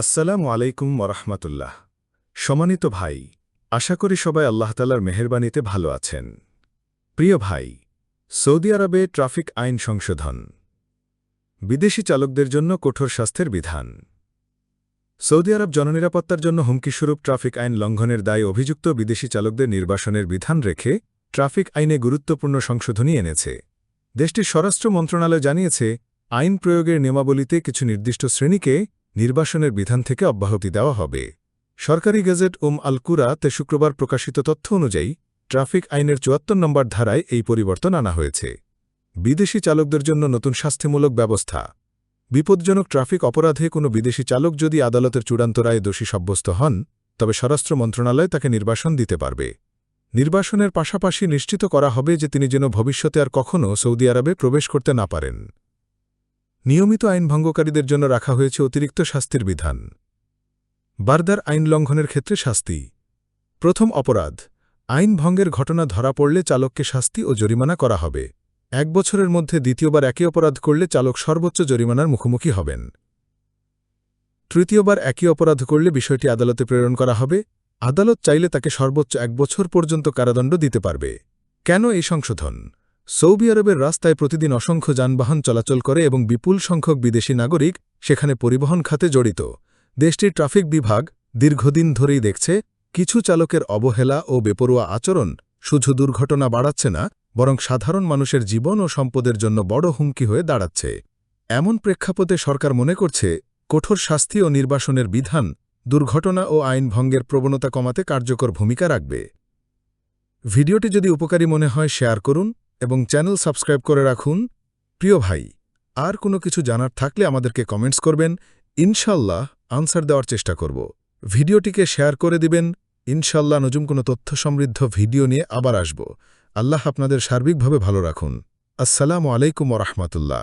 আসসালামু আলাইকুম ওরহমতুল্লাহ সম্মানিত ভাই, আশা করি সবাই আল্লাহতালার মেহরবানিতে ভালো আছেন। প্রিয় ভাই, সৌদি আরবে ট্রাফিক আইন সংশোধন। বিদেশি চালকদের জন্য কঠোর স্বাস্থ্যের বিধান। সৌদি আরব জননিরাপত্তার জন্য হুমকিস্বরূপ ট্রাফিক আইন লঙ্ঘনের দায়ে অভিযুক্ত বিদেশি চালকদের নির্বাসনের বিধান রেখে ট্রাফিক আইনে গুরুত্বপূর্ণ সংশোধনী এনেছে। দেশটির স্বরাষ্ট্র মন্ত্রণালয় জানিয়েছে, আইন প্রয়োগের নিয়মাবলীতে কিছু নির্দিষ্ট শ্রেণীকে নির্বাসনের বিধান থেকে অব্যাহতি দেওয়া হবে। সরকারি গেজেট উম আলকুরা তে শুক্রবার প্রকাশিত তথ্য অনুযায়ী, ট্রাফিক আইনের চুয়াত্তর নম্বর ধারায় এই পরিবর্তন আনা হয়েছে। বিদেশি চালকদের জন্য নতুন শাস্তিমূলক ব্যবস্থা। বিপজ্জনক ট্রাফিক অপরাধে কোনো বিদেশি চালক যদি আদালতের চূড়ান্ত রায়ে দোষী সাব্যস্ত হন, তবে স্বরাষ্ট্র মন্ত্রণালয় তাকে নির্বাসন দিতে পারবে। নির্বাসনের পাশাপাশি নিশ্চিত করা হবে যে তিনি যেন ভবিষ্যতে আর কখনও সৌদি আরবে প্রবেশ করতে না পারেন। নিয়মিত আইন ভঙ্গকারীদের জন্য রাখা হয়েছে অতিরিক্ত শাস্তির বিধান। বারদার আইন লঙ্ঘনের ক্ষেত্রে শাস্তি। প্রথম অপরাধ, আইন ভঙ্গের ঘটনা ধরা পড়লে চালককে শাস্তি ও জরিমানা করা হবে। এক বছরের মধ্যে দ্বিতীয়বার একই অপরাধ করলে চালক সর্বোচ্চ জরিমানার মুখোমুখি হবেন। তৃতীয়বার একই অপরাধ করলে বিষয়টি আদালতে প্রেরণ করা হবে। আদালত চাইলে তাকে সর্বোচ্চ এক বছর পর্যন্ত কারাদণ্ড দিতে পারবে। কেন এই সংশোধন? সৌদি আরবের রাস্তায় প্রতিদিন অসংখ্য যানবাহন চলাচল করে এবং বিপুল সংখ্যক বিদেশি নাগরিক সেখানে পরিবহন খাতে জড়িত। দেশটির ট্রাফিক বিভাগ দীর্ঘদিন ধরেই দেখছে, কিছু চালকের অবহেলা ও বেপরোয়া আচরণ শুধু দুর্ঘটনা বাড়াচ্ছে না, বরং সাধারণ মানুষের জীবন ও সম্পদের জন্য বড় হুমকি হয়ে দাঁড়াচ্ছে। এমন প্রেক্ষাপটে সরকার মনে করছে, কঠোর শাস্তি ও নির্বাসনের বিধান দুর্ঘটনা ও আইন ভঙ্গের প্রবণতা কমাতে কার্যকর ভূমিকা রাখবে। ভিডিওটি যদি উপকারী মনে হয়, শেয়ার করুন এবং চ্যানেল সাবস্ক্রাইব করে রাখুন। প্রিয় ভাই, আর কোনো কিছু জানার থাকলে আমাদেরকে কমেন্টস করবেন। ইনশাল্লাহ আনসার দেওয়ার চেষ্টা করব। ভিডিওটিকে শেয়ার করে দিবেন। ইনশাল্লাহ নজুম কোনো তথ্য সমৃদ্ধ ভিডিও নিয়ে আবার আসব। আল্লাহ আপনাদের সার্বিকভাবে ভালো রাখুন। আসসালামু আলাইকুম রহমতুল্লাহ।